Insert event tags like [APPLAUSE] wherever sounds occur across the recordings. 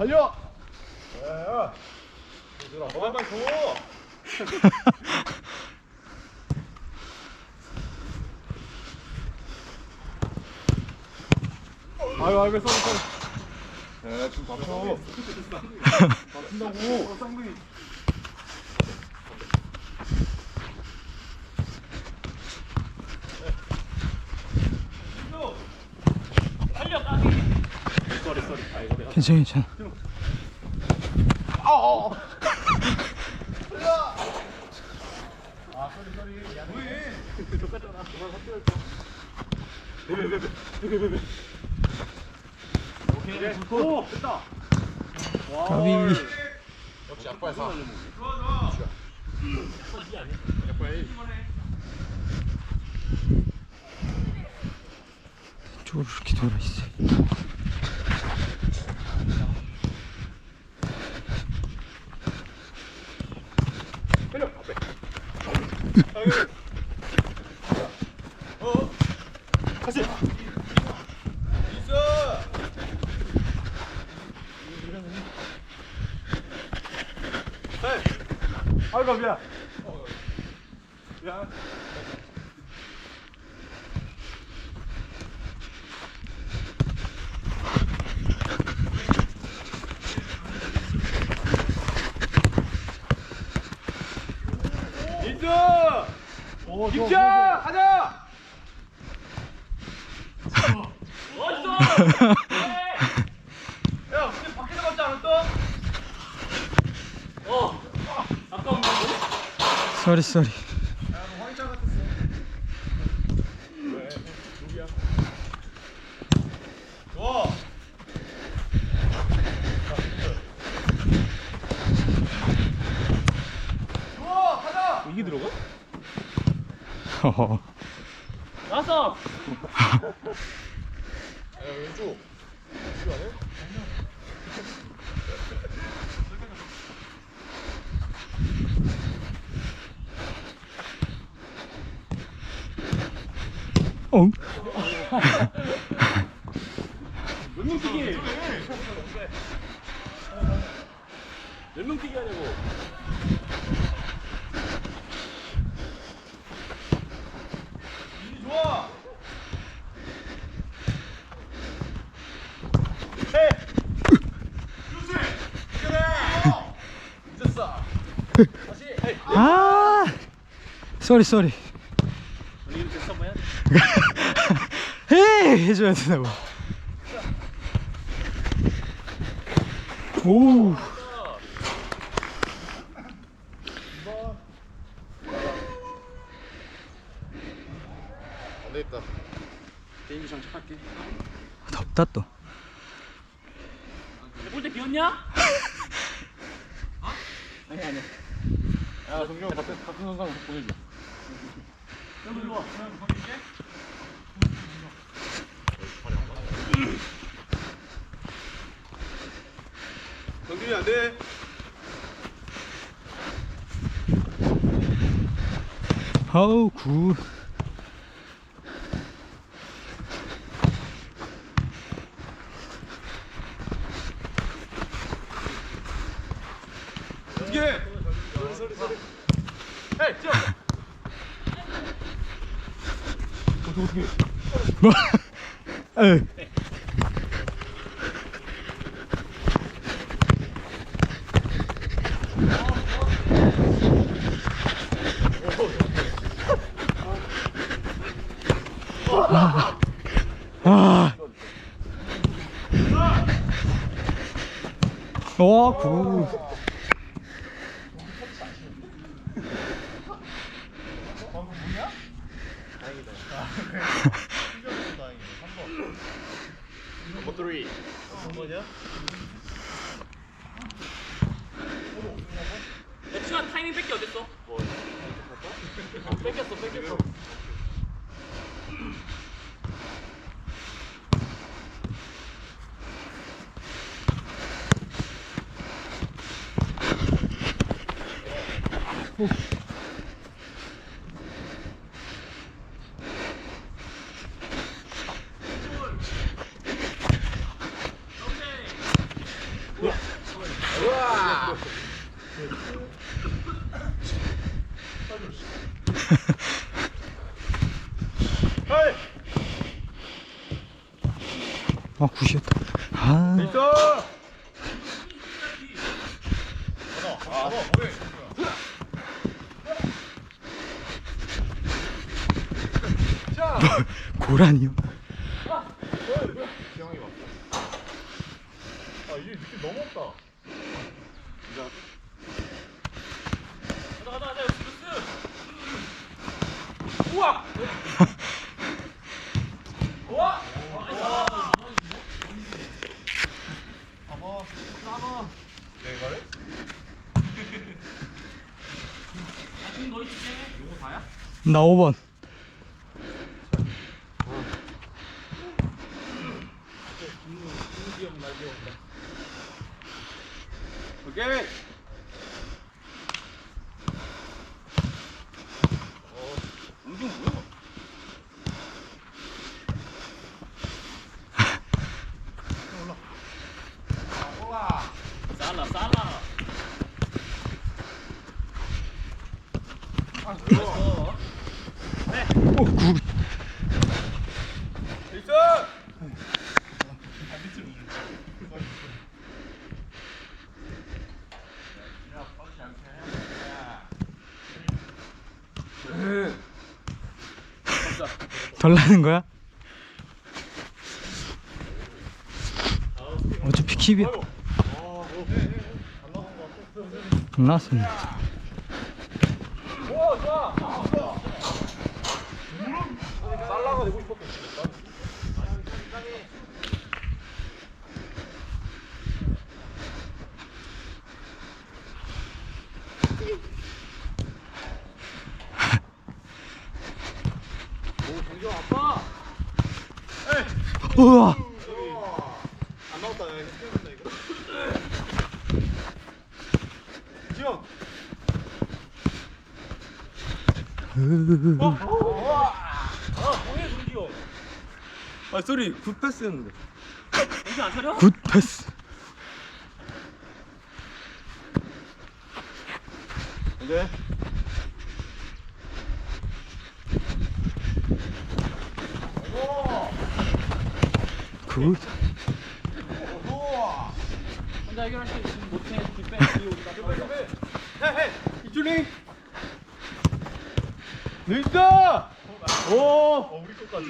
달려. 어발 줘. 아유 아유 쏘리 쏘리. 야 지금. 다친다고. 쌍둥이. 괜찮아 괜찮아 오 됐다. 까비 역시 약발 사. 이렇게 돌아 있어 다시. 있어. 아이고 미안. 야. 민수! 오 김차! 가자! 야, 근데 밖에서 맞지 않았어? 쏘리 쏘리 좋아. 좋아, 가자! 이게 들어가? 허허. 나왔어! 야, 왼쪽. 시간에? 엉 몇명 뛰기? 몇명 뛰기 하냐고. 민지 좋아. 해. 그렇지. 그래. 잊었어. 다시. 헤이. 아 쏘리 쏘리. 헤이 해줘야 된다고 오안 되겠다. 게임기 장착할게. 덥다 또 볼때 비었냐? [LAUGHS] 아니 아니. 야 정경 같은 같은 선상 보내줘. 여기 일로 와. 형 거기 있게. 정균이 안 돼. 아우 굿 이게. 소리 소리. 헤이, 뛰어. 뭐? 에 아. 와, 굿. 넘 Number three. 뭐냐? 엑스가 타이밍 뺏기 어딨어? 뭐? 아, 뺏겼어, 뺏겼어. 오. 아 굿이었다. 아. 있어. 고라니요? 아 이게 느낌 너무 없다. 가자 가자 가자 우와 우와 4야? 나 5번 오케이. 덜 나는 거야? 어차피 킵이야 안 나왔습니다. 살라가 되고 싶었어. 우와 안 나왔다. 야, 이거 뛰어낸다 이거. 지영. 아 뭐해 준기요 아 소리 굿 패스였는데. 정신 안 차려? 굿 패스 근데 굿 혼자 해결할 수 있으면 못해 뒷배 헤헤 이준이. 있다. 오. 어, 우리 것까지.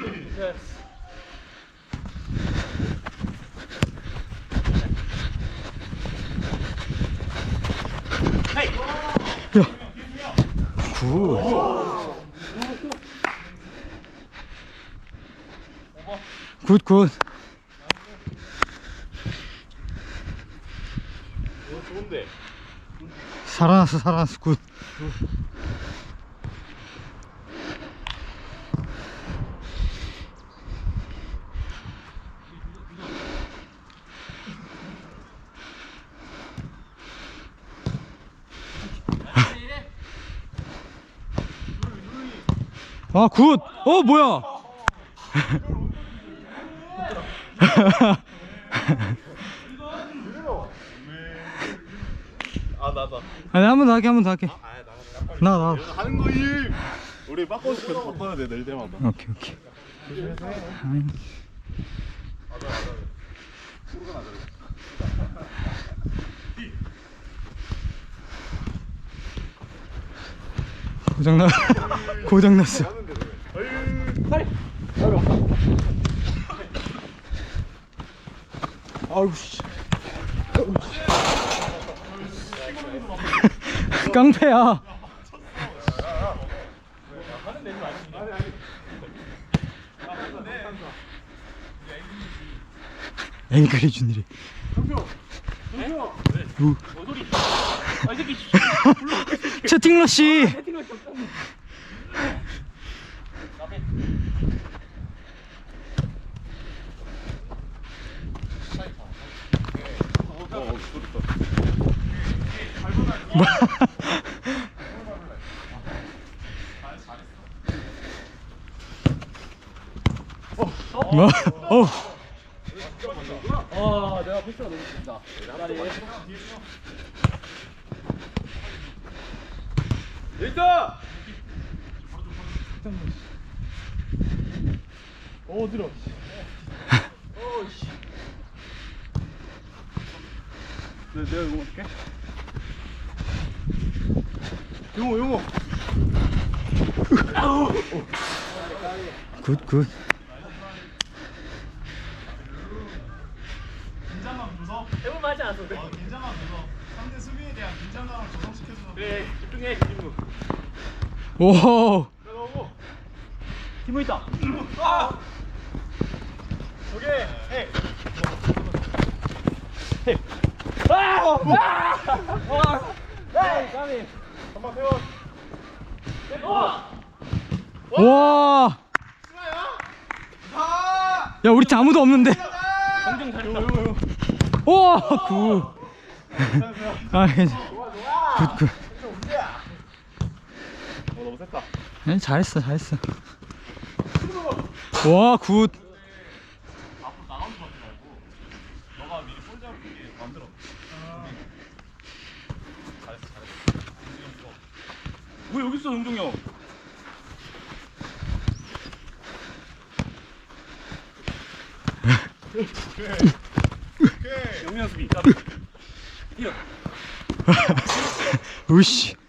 굿, 굿. 좋은데. 살아났어, 살아났어, 굿. 아, 굿! 어, 뭐야? [LAUGHS] 아. 아니, 한 번 더 할게, 한 번 더 할게. 나, 나. 하는 거임. 우리 바꿔서 계속 바꿔야 돼, 낼 때마다. 오케이, 오케이. 아니. 고장나, 고장났어. 아이고 씨. [LAUGHS] 깡패야. 앵글이 준일이. 뭔 소리 아이 새끼 [LAUGHS] 채팅 러시. 채팅할 게 없잖아 뭐? 어. 와 내가 패스가 너무 좋다. 나리. 일단 어 들어 내, 내가 이거 어떡해? 용호 용호 굿, 굿. 긴장감 줘서 해볼만 하지 않았어. 어, 긴장감 줘서 상대 수비에 대한 긴장감을 조성시켜주는 그래 집중해 집중. 오, 팀무 있다. 오케이 헤이 까비. 한번 세워 와. 야, 우리 팀 아무도 없는데. 오, 굿. 아, 굿, 굿. 어 너무 네, 잘했어, 잘했어. 와, 굿. 앞으로 나가는 거 같지 말고 너가 미리 볼 잡게 만들어 잘했어 잘했어 왜 여기 있어 용종이 형. 오케이. 영민 수비. [LAUGHS] 뛰어. [LAUGHS] 으씨.